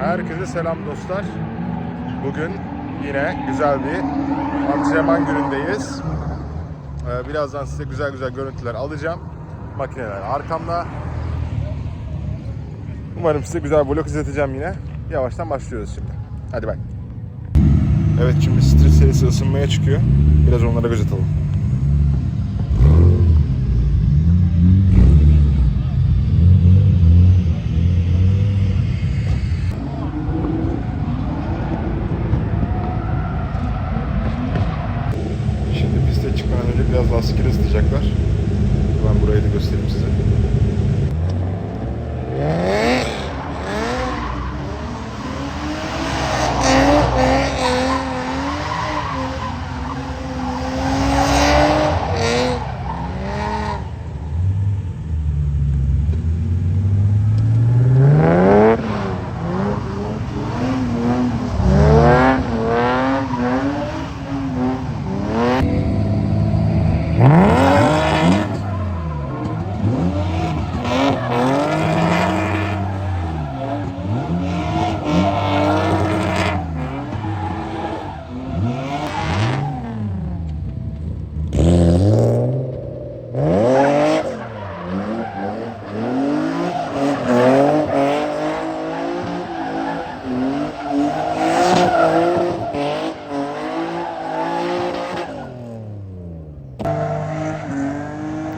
Herkese selam dostlar. Bugün yine güzel bir antrenman günündeyiz. Ee, birazdan size güzel güzel görüntüler alacağım. Makineler arkamda. Umarım size güzel vlog izleteceğim yine. Yavaştan başlıyoruz şimdi. Hadi bak. Evet şimdi street serisi ısınmaya çıkıyor. Biraz onlara göz atalım. Şimdi piste biraz lastikleri ısıtacaklar. Ben burayı da göstereyim size.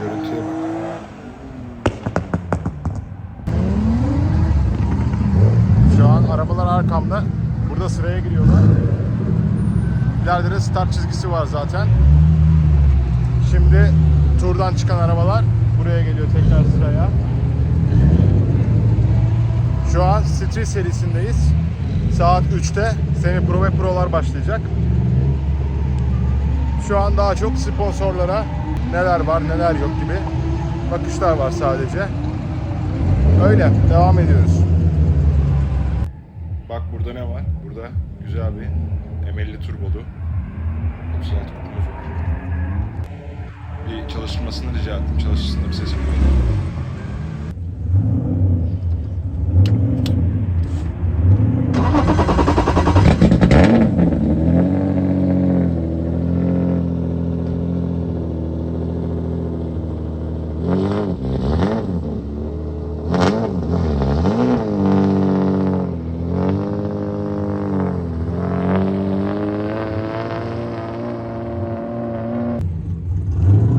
Görüntüye bak. Şu an arabalar arkamda. Burada sıraya giriyorlar. İleride de çizgisi var zaten. Şimdi turdan çıkan arabalar buraya geliyor tekrar sıraya. Şu an Street serisindeyiz. Saat 3'te Semi Pro ve Pro'lar başlayacak. Şu an daha çok sponsorlara neler var neler yok gibi bakışlar var sadece. Öyle devam ediyoruz. Bak burada ne var? Burada güzel bir emelli turbolu 36 kupumuz var. Bir çalıştırmasını rica ettim. Çalışsın da bir sesim duyulur.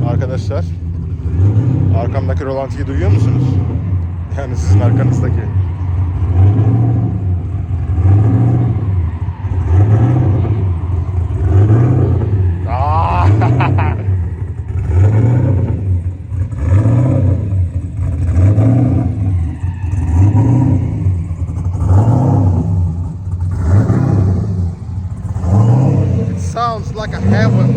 Arkadaşlar rolantıyı duyuyor musunuz? Yani sizin arkanızdaki. Aa! It sounds like a heaven.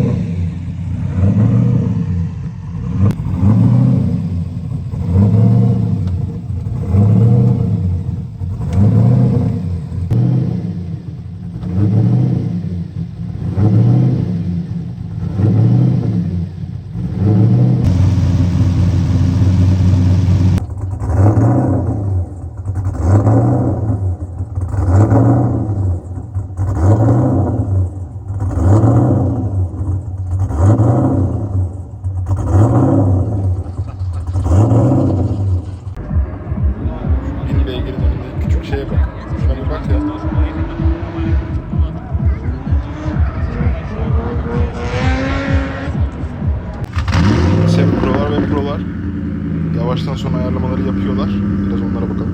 Mini beygirin önünde küçük şeye bak. Şuna bir bak ya. Semi Pro'lar ve Pro'lar yavaştan son ayarlamaları yapıyorlar. Biraz onlara bakalım.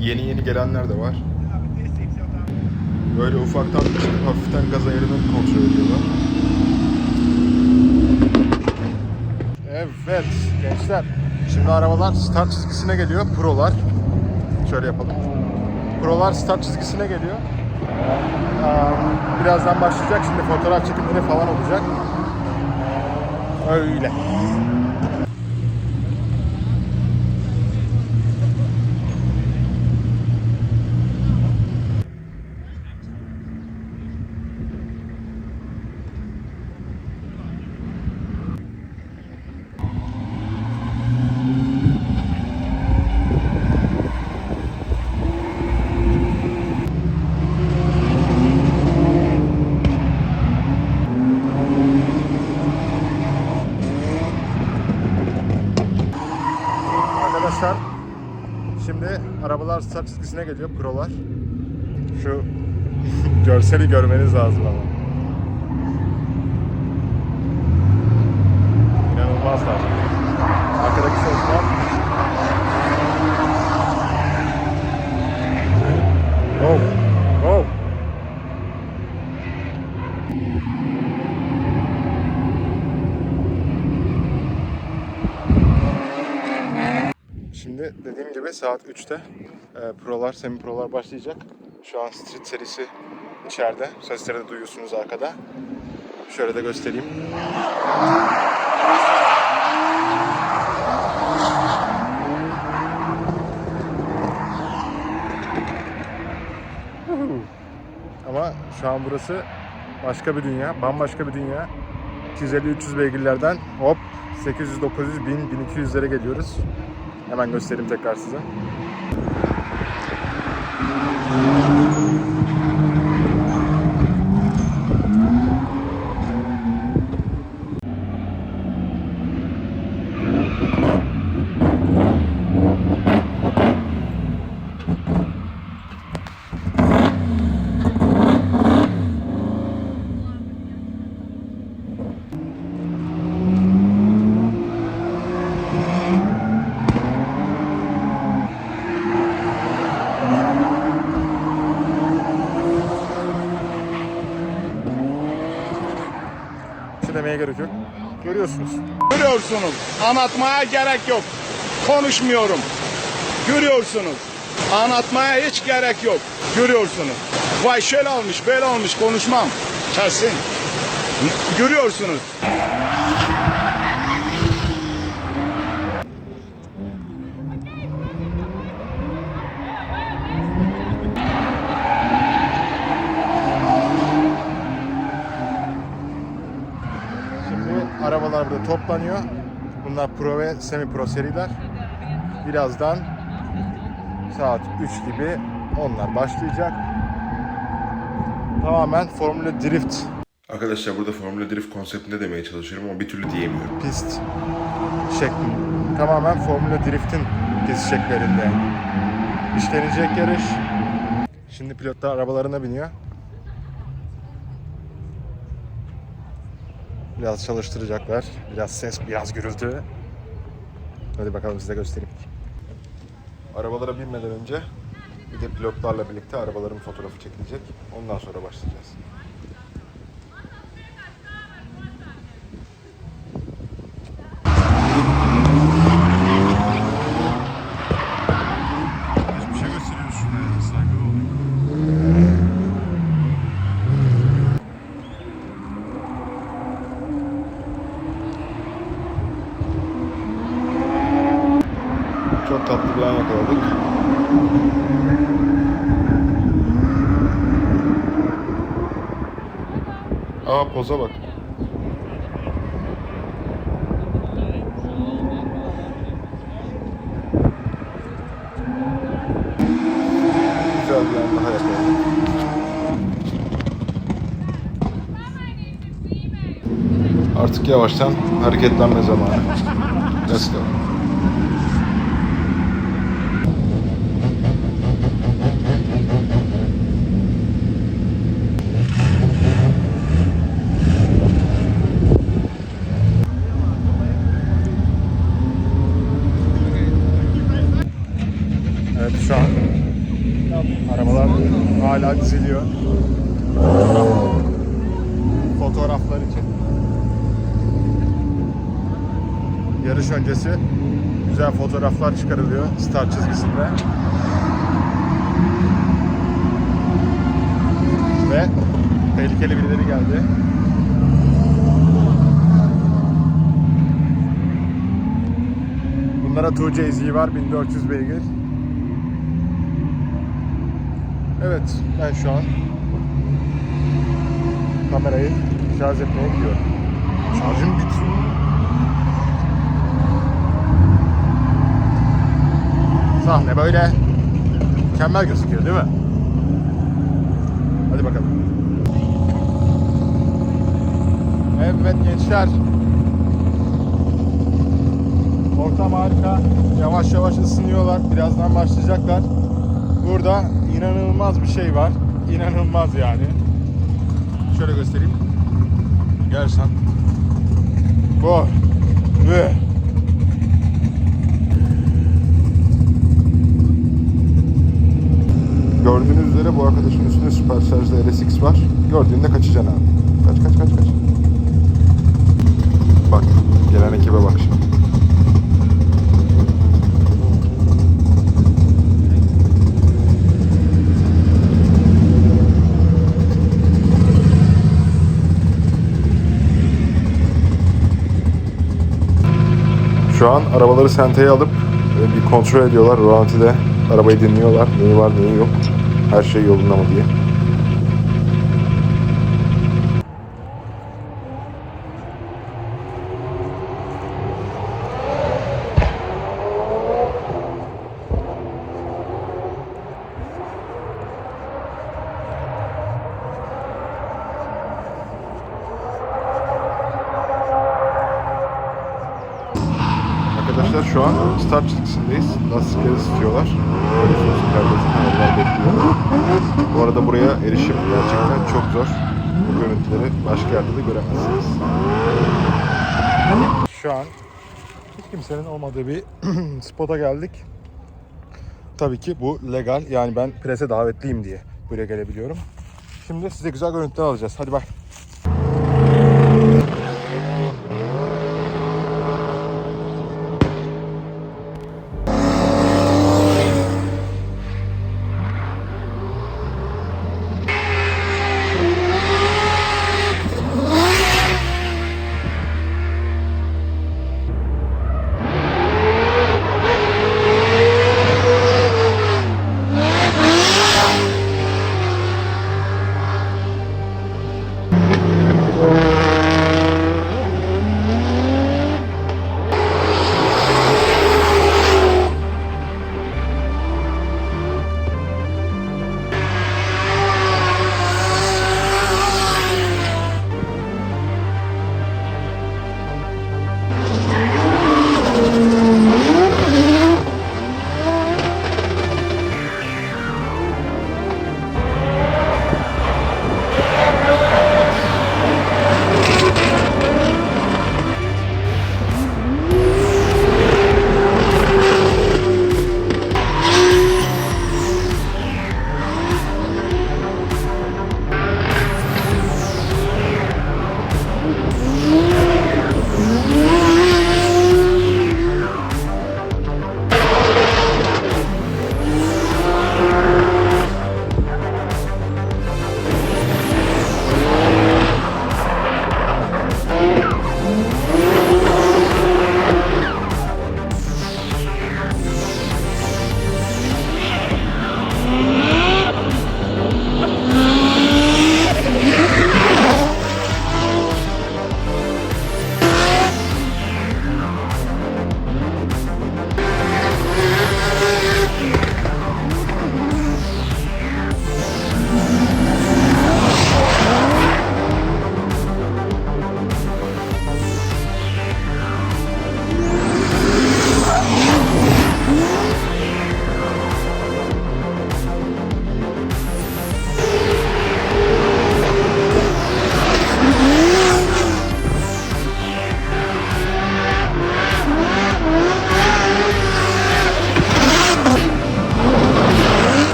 Yeni yeni gelenler de var. Böyle ufaktan çıkıp hafiften gaz ayarını kontrol ediyorlar. Evet gençler. Şimdi arabalar start çizgisine geliyor. Pro'lar. Şöyle yapalım. Pro'lar start çizgisine geliyor. Birazdan başlayacak. Şimdi fotoğraf çekimleri falan olacak. Öyle. arkadaşlar. Şimdi start çizgisine geliyor prolar. Şu görseli görmeniz lazım ama. İnanılmazlar. Arkadaki sesler. Oh. Şimdi dediğim gibi saat 3'te e, prolar, semi prolar başlayacak. Şu an street serisi içeride. Sesleri de duyuyorsunuz arkada. Şöyle de göstereyim. Ama şu an burası başka bir dünya, bambaşka bir dünya. 250-300 beygirlerden hop 800, 900, 1000, 1200'lere geliyoruz. Hemen göstereyim tekrar size. Bir demeye gerek yok. Görüyorsunuz. Görüyorsunuz. Anlatmaya gerek yok. Konuşmuyorum. Görüyorsunuz. Anlatmaya hiç gerek yok. Görüyorsunuz. Vay şöyle olmuş, böyle olmuş konuşmam. Kesin. Görüyorsunuz. Şimdi arabalar burada toplanıyor. Bunlar pro ve semi pro seriler. Birazdan saat 3 gibi onlar başlayacak. Tamamen Formula Drift Arkadaşlar burada Formula Drift konseptinde demeye çalışıyorum ama bir türlü diyemiyorum. pist şekli. Tamamen Formula Drift'in pist şeklerinde işlenecek yarış. Şimdi pilotlar arabalarına biniyor. Biraz çalıştıracaklar. Biraz ses, biraz gürültü. Hadi bakalım size göstereyim. Arabalara binmeden önce bir de pilotlarla birlikte arabaların fotoğrafı çekilecek. Ondan sonra başlayacağız. Çok tatlı bir an yakaladık. Aa poza bak. Güzel bir an. Artık yavaştan hareketlenme zamanı. Let's go. Evet şu an arabalar hala diziliyor. Fotoğraflar için. Yarış öncesi güzel fotoğraflar çıkarılıyor start çizgisinde. Ve tehlikeli birileri geldi. Bunlara 2JZ var 1400 beygir. Evet ben şu an kamerayı şarj etmeye gidiyorum. Şarjım bitiyor. Sahne böyle mükemmel gözüküyor değil mi? Hadi bakalım. Evet gençler. Orta ortam harika. Yavaş yavaş ısınıyorlar. Birazdan başlayacaklar. Burada inanılmaz bir şey var. İnanılmaz yani. Şöyle göstereyim. Sen. Bu. Ve. Gördüğünüz üzere bu arkadaşın üstünde Supercharge'da LSX var. Gördüğünde kaçacaksın abi. Kaç kaç kaç kaç. Bak gelen ekibe bak şimdi. Şu an arabaları senteye alıp e, bir kontrol ediyorlar. Rölantide arabayı dinliyorlar. Neyi var neyi yok. Her şey yolunda mı diye. Arkadaşlar şu an start çizgisindeyiz. Lastikleri ısıtıyorlar. Böyle sosyal perdesinden onlar bekliyor. Arada buraya erişim gerçekten çok zor. Bu görüntüleri başka yerde de göremezsiniz. Şu an hiç kimsenin olmadığı bir spota geldik. Tabii ki bu legal. Yani ben prese davetliyim diye buraya gelebiliyorum. Şimdi size güzel görüntüler alacağız. Hadi bak.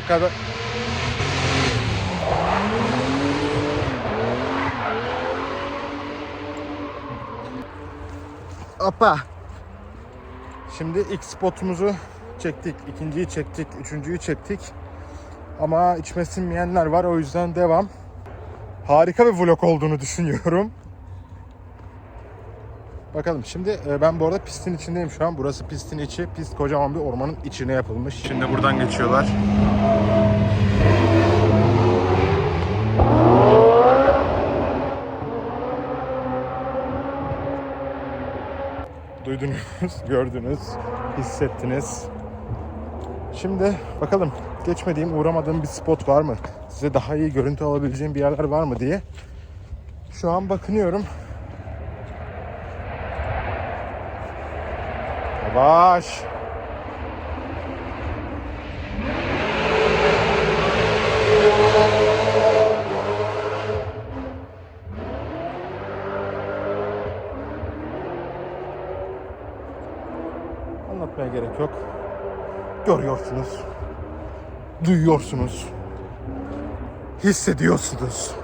Arkada Hoppa. Şimdi ilk spotumuzu çektik, ikinciyi çektik, üçüncüyü çektik. Ama içime sinmeyenler var o yüzden devam. Harika bir vlog olduğunu düşünüyorum. Bakalım şimdi e, ben bu arada pistin içindeyim şu an. Burası pistin içi. Pist kocaman bir ormanın içine yapılmış. Şimdi buradan geçiyorlar. Duydunuz, gördünüz, hissettiniz. Şimdi bakalım geçmediğim, uğramadığım bir spot var mı? Size daha iyi görüntü alabileceğim bir yerler var mı diye. Şu an bakınıyorum. Yavaş. Anlatmaya gerek yok. Görüyorsunuz. Duyuyorsunuz. Hissediyorsunuz.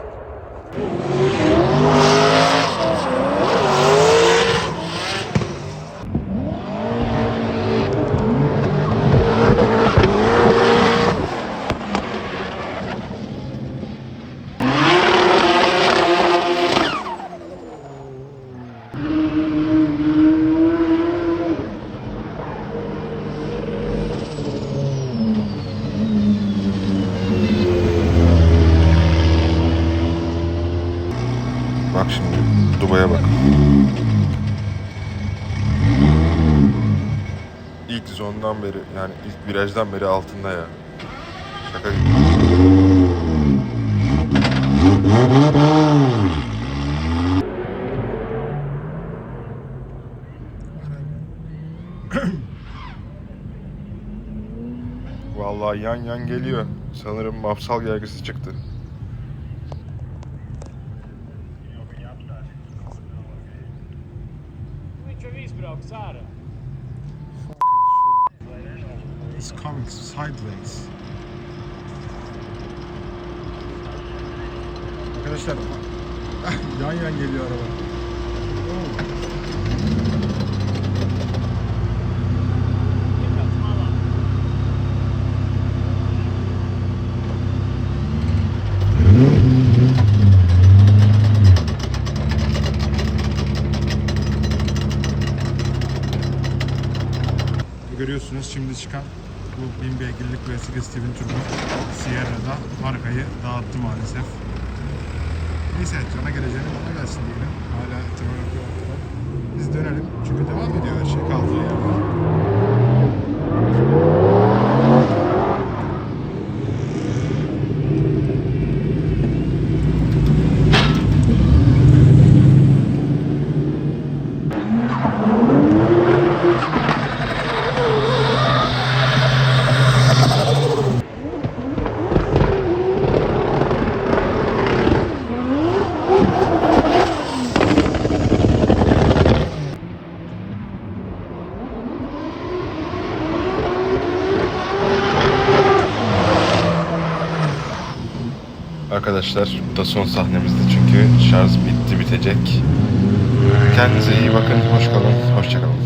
Bak şimdi Dubai'ye bak. Zondan beri yani ilk virajdan beri altında ya. Şaka gibi. Vallahi yan yan geliyor. Sanırım mafsal gergisi çıktı. It's coming sideways. Arkadaşlar yan yan geliyor araba. Görüyorsunuz şimdi çıkan bu bin V8 Twin Turbo Sierra'da markayı dağıttı maalesef. Neyse cana geleceğine bana gelsin diyelim. Hala yapıyorlar. Biz dönelim çünkü devam ediyor her şey kaldığı yerden. Arkadaşlar bu da son sahnemizdi çünkü şarj bitti bitecek. Kendinize iyi bakın, hoş kalın, hoşça kalın.